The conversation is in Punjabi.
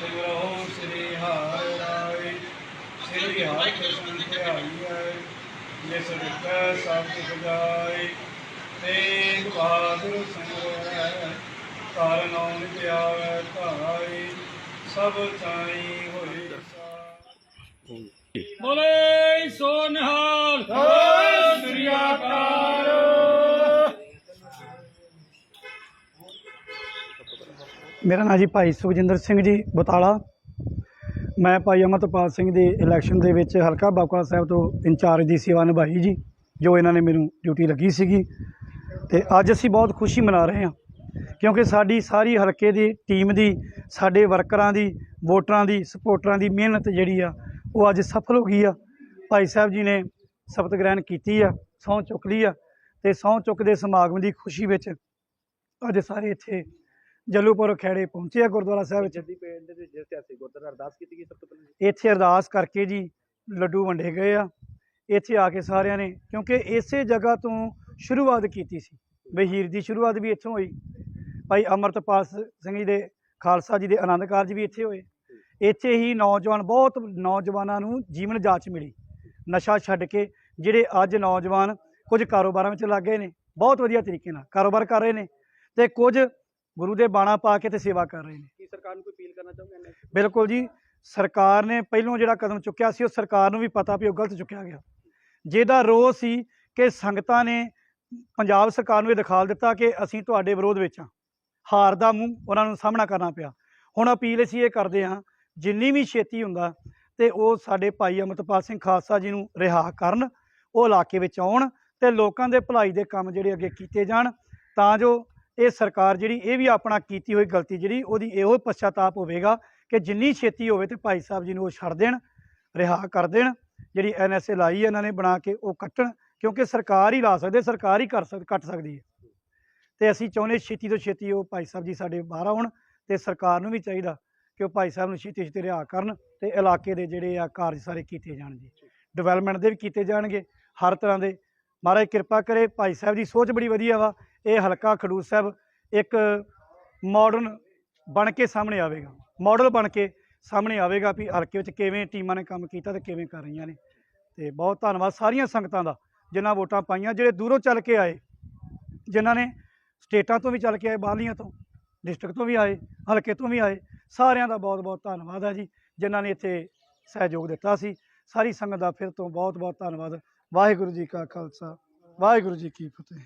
ਸਿਮਰੋ ਸ੍ਰੀ ਹਰਿ ਰਾਏ ਸ੍ਰੀ ਹਰਿ ਕ੍ਰਿਸ਼ਨ ਧਿਆਈ ਹੈ ਜਿਸ ਦਿੱਤਾ ਸਭ ਸੁਖ ਤੇ ਤੇਗ ਬਹਾਦਰ ਸੰਗਰੈ ਕਰ ਨਾਮ ਧਿਆਵੈ ਸਭ ਚਾਈ ਹੋਏ ਸਾ ਬੋਲੇ ਸੋ ਨਿਹਾਲ ਮੇਰਾ ਨਾਂ ਜੀ ਭਾਈ ਸੁਖਜਿੰਦਰ ਸਿੰਘ ਜੀ ਬਤਾਲਾ। ਮੈਂ ਭਾਈ ਅਮਰਤਪਾਲ ਸਿੰਘ ਦੀ ਇਲੈਕਸ਼ਨ ਦੇ ਵਿੱਚ ਹਲਕਾ ਬਾਕਵਾ ਸਾਹਿਬ ਤੋਂ ਇੰਚਾਰਜ ਦੀ ਸੇਵਾ ਨਿਭਾਈ ਜੀ, ਜੋ ਇਹਨਾਂ ਨੇ ਮੈਨੂੰ ਡਿਊਟੀ ਲੱਗੀ ਸੀਗੀ। ਤੇ ਅੱਜ ਅਸੀਂ ਬਹੁਤ ਖੁਸ਼ੀ ਮਨਾ ਰਹੇ ਹਾਂ, ਕਿਉਂਕਿ ਸਾਡੀ ਸਾਰੀ ਹਲਕੇ ਦੀ ਟੀਮ ਦੀ, ਸਾਡੇ ਵਰਕਰਾਂ ਦੀ, ਵੋਟਰਾਂ ਦੀ ਸਪੋਰਟਰਾਂ ਦੀ ਮਿਹਨਤ ਜਿਹੜੀ ਆ, ਉਹ ਅੱਜ ਸਫਲ ਹੋ ਗਈ ਆ। ਭਾਈ ਸਾਹਿਬ ਜੀ ਨੇ ਸ਼ਪਤ ਗ੍ਰਹਿਣ ਕੀਤੀ ਆ, ਸਹੁੰ ਚੁੱਕ ਲਈ ਆ ਤੇ ਸਹੁੰ ਚੁੱਕ ਦੇ ਸਮਾਗਮ ਦੀ ਖੁਸ਼ੀ ਵਿੱਚ ਅੱਜ ਸਾਰੇ ਇੱਥੇ ਜੱਲੂਪੁਰ ਖੇੜੇ ਪਹੁੰਚੇ ਆ ਗੁਰਦੁਆਰਾ ਸਾਹਿਬ ਵਿੱਚ। ਜੱਦੀ ਪਿੰਡ ਦੇ ਵਿੱਚ ਇਤਿਹਾਸਿਕ ਗੁਰਦੁਆਰਾ ਅਰਦਾਸ ਕੀਤੀ ਗਈ ਸਭ ਤੋਂ ਪਹਿਲਾਂ ਇੱਥੇ ਅਰਦਾਸ ਕਰਕੇ ਜੀ ਲੱਡੂ ਵੰਡੇ ਗਏ ਆ। ਇੱਥੇ ਆ ਕੇ ਸਾਰਿਆਂ ਨੇ ਕਿਉਂਕਿ ਇਸੇ ਜਗ੍ਹਾ ਤੋਂ ਸ਼ੁਰੂਆਤ ਕੀਤੀ ਸੀ। ਬਹੀਰ ਦੀ ਸ਼ੁਰੂਆਤ ਵੀ ਇੱਥੋਂ ਹੋਈ। ਭਾਈ ਅਮਰਤਪਾਲ ਸਿੰਘ ਜੀ ਦੇ ਖਾਲਸਾ ਜੀ ਦੇ ਆਨੰਦ ਕਾਰਜ ਵੀ ਇੱਥੇ ਹੋਏ। ਇੱਥੇ ਹੀ ਨੌਜਵਾਨ ਬਹੁਤ ਨੌਜਵਾਨਾਂ ਨੂੰ ਜੀਵਨ ਜਾਚ ਮਿਲੀ। ਨਸ਼ਾ ਛੱਡ ਕੇ ਜਿਹੜੇ ਅੱਜ ਨੌਜਵਾਨ ਕੁਝ ਕਾਰੋਬਾਰਾਂ ਵਿੱਚ ਲੱਗ ਗਏ ਨੇ ਬਹੁਤ ਵਧੀਆ ਤਰੀਕੇ ਨਾਲ ਕਾਰੋਬਾਰ ਕਰ ਰਹੇ ਨੇ। ਤੇ ਕੁਝ ਗੁਰੂ ਦੇ ਬਾਣਾ ਪਾ ਕੇ ਤੇ ਸੇਵਾ ਕਰ ਰਹੇ ਨੇ। ਕੀ ਸਰਕਾਰ ਨੂੰ ਕੋਈ ਅਪੀਲ ਕਰਨਾ ਚਾਹੋਗੇ ਇਹਨਾਂ ਬਿਲਕੁਲ ਜੀ ਸਰਕਾਰ ਨੇ ਪਹਿਲੋਂ ਜਿਹੜਾ ਕਦਮ ਚੁੱਕਿਆ ਸੀ ਉਹ ਸਰਕਾਰ ਨੂੰ ਵੀ ਪਤਾ ਵੀ ਉਹ ਗਲਤ ਚੁੱਕਿਆ ਗਿਆ। ਜਿਹਦਾ ਰੋਹ ਸੀ ਕਿ ਸੰਗਤਾਂ ਨੇ ਪੰਜਾਬ ਸਰਕਾਰ ਨੂੰ ਇਹ ਦਿਖਾਲ ਦਿੱਤਾ ਕਿ ਅਸੀਂ ਤੁਹਾਡੇ ਵਿਰੋਧ ਵਿੱਚ ਹਾਂ। ਹਾਰ ਦਾ ਮੂੰਹ ਉਹਨਾਂ ਨੂੰ ਸਾਹਮਣਾ ਕਰਨਾ ਪਿਆ। ਹੁਣ ਅਪੀਲ ਅਸੀਂ ਇਹ ਕਰਦੇ ਹਾਂ ਜਿੰਨੀ ਵੀ ਛੇਤੀ ਹੁੰਦਾ ਤੇ ਉਹ ਸਾਡੇ ਭਾਈ ਅਮਰਤਪਾਲ ਸਿੰਘ ਖਾਲਸਾ ਜੀ ਨੂੰ ਰਿਹਾ ਕਰਨ ਉਹ ਇਲਾਕੇ ਵਿੱਚ ਆਉਣ ਤੇ ਲੋਕਾਂ ਦੇ ਭਲਾਈ ਦੇ ਕੰਮ ਜਿਹੜੇ ਅੱਗੇ ਕੀਤੇ ਜਾਣ ਤਾਂ ਜੋ ਇਹ ਸਰਕਾਰ ਜਿਹੜੀ, ਇਹ ਵੀ ਆਪਣਾ ਕੀਤੀ ਹੋਈ ਗਲਤੀ ਜਿਹੜੀ, ਉਹਦੀ ਇਹੋ ਪਛਤਾਪ ਹੋਵੇਗਾ ਕਿ ਜਿੰਨੀ ਛੇਤੀ ਹੋਵੇ ਤੇ ਭਾਈ ਸਾਹਿਬ ਜੀ ਨੂੰ ਉਹ ਛੱਡ ਦੇਣ, ਰਿਹਾ ਕਰ ਦੇਣ, ਜਿਹੜੀ ਐਨਐਸਏ ਲਾਈ ਹੈ, ਇਹਨਾਂ ਨੇ ਬਣਾ ਕੇ ਉਹ ਕੱਟਣ, ਕਿਉਂਕਿ ਸਰਕਾਰ ਹੀ ਲਾ ਸਕਦੇ, ਸਰਕਾਰ ਹੀ ਕਰ ਸਕ, ਕੱਟ ਸਕਦੀ ਹੈ। ਤੇ ਅਸੀਂ ਚਾਹੁੰਦੇ ਛੇਤੀ ਤੋਂ ਛੇਤੀ ਉਹ ਭਾਈ ਸਾਹਿਬ ਜੀ ਸਾਡੇ ਬਾਹਰ ਆਉਣ ਤੇ ਸਰਕਾਰ ਨੂੰ ਵੀ ਚਾਹੀਦਾ ਕਿ ਉਹ ਭਾਈ ਸਾਹਿਬ ਨੂੰ ਛੇਤੀ ਛੇਤੀ ਰਿਹਾ ਕਰਨ ਤੇ ਇਲਾਕੇ ਦੇ ਜਿਹੜੇ ਆ ਕਾਰਜ ਸਾਰੇ ਕੀਤੇ ਜਾਣ ਜੀ। ਡਿਵੈਲਪਮੈਂਟ ਦੇ ਵੀ ਕੀਤੇ ਜਾਣਗੇ, ਹਰ ਤਰ੍ਹਾਂ ਦੇ। ਮਹਾਰਾਜ ਕਿਰਪਾ ਕਰੇ, ਭਾਈ ਸਾਹਿਬ ਦੀ ਸੋਚ ਬੜੀ ਵਧੀਆ ਵਾ। ਇਹ ਹਲਕਾ ਖਡੂਰ ਸਾਹਿਬ ਇੱਕ ਮਾਡਰਨ ਬਣ ਕੇ ਸਾਹਮਣੇ ਆਵੇਗਾ। ਮਾਡਲ ਬਣ ਕੇ ਸਾਹਮਣੇ ਆਵੇਗਾ ਵੀ ਹਲਕੇ ਵਿੱਚ ਕਿਵੇਂ ਟੀਮਾਂ ਨੇ ਕੰਮ ਕੀਤਾ ਤੇ ਕਿਵੇਂ ਕਰ ਰਹੀਆਂ ਨੇ। ਤੇ ਬਹੁਤ ਧੰਨਵਾਦ ਸਾਰੀਆਂ ਸੰਗਤਾਂ ਦਾ ਜਿਨ੍ਹਾਂ ਵੋਟਾਂ ਪਾਈਆਂ, ਜਿਹੜੇ ਦੂਰੋਂ ਚੱਲ ਕੇ ਆਏ, ਜਿਨ੍ਹਾਂ ਨੇ ਸਟੇਟਾਂ ਤੋਂ ਵੀ ਚੱਲ ਕੇ ਆਏ, ਬਾਹਰਲੀਆਂ ਤੋਂ, ਡਿਸਟ੍ਰਿਕਟ ਤੋਂ ਵੀ ਆਏ, ਹਲਕੇ ਤੋਂ ਵੀ ਆਏ, ਸਾਰਿਆਂ ਦਾ ਬਹੁਤ ਬਹੁਤ ਧੰਨਵਾਦ ਹੈ ਜੀ, ਜਿਨ੍ਹਾਂ ਨੇ ਇੱਥੇ ਸਹਿਯੋਗ ਦਿੱਤਾ ਸੀ। ਸਾਰੀ ਸੰਗਤ ਦਾ ਫਿਰ ਤੋਂ ਬਹੁਤ ਬਹੁਤ ਧੰਨਵਾਦ। ਵਾਹਿਗੁਰੂ ਜੀ ਕਾ ਖਾਲਸਾ, ਵਾਹਿਗੁਰੂ ਜੀ ਕੀ ਫਤਿਹ।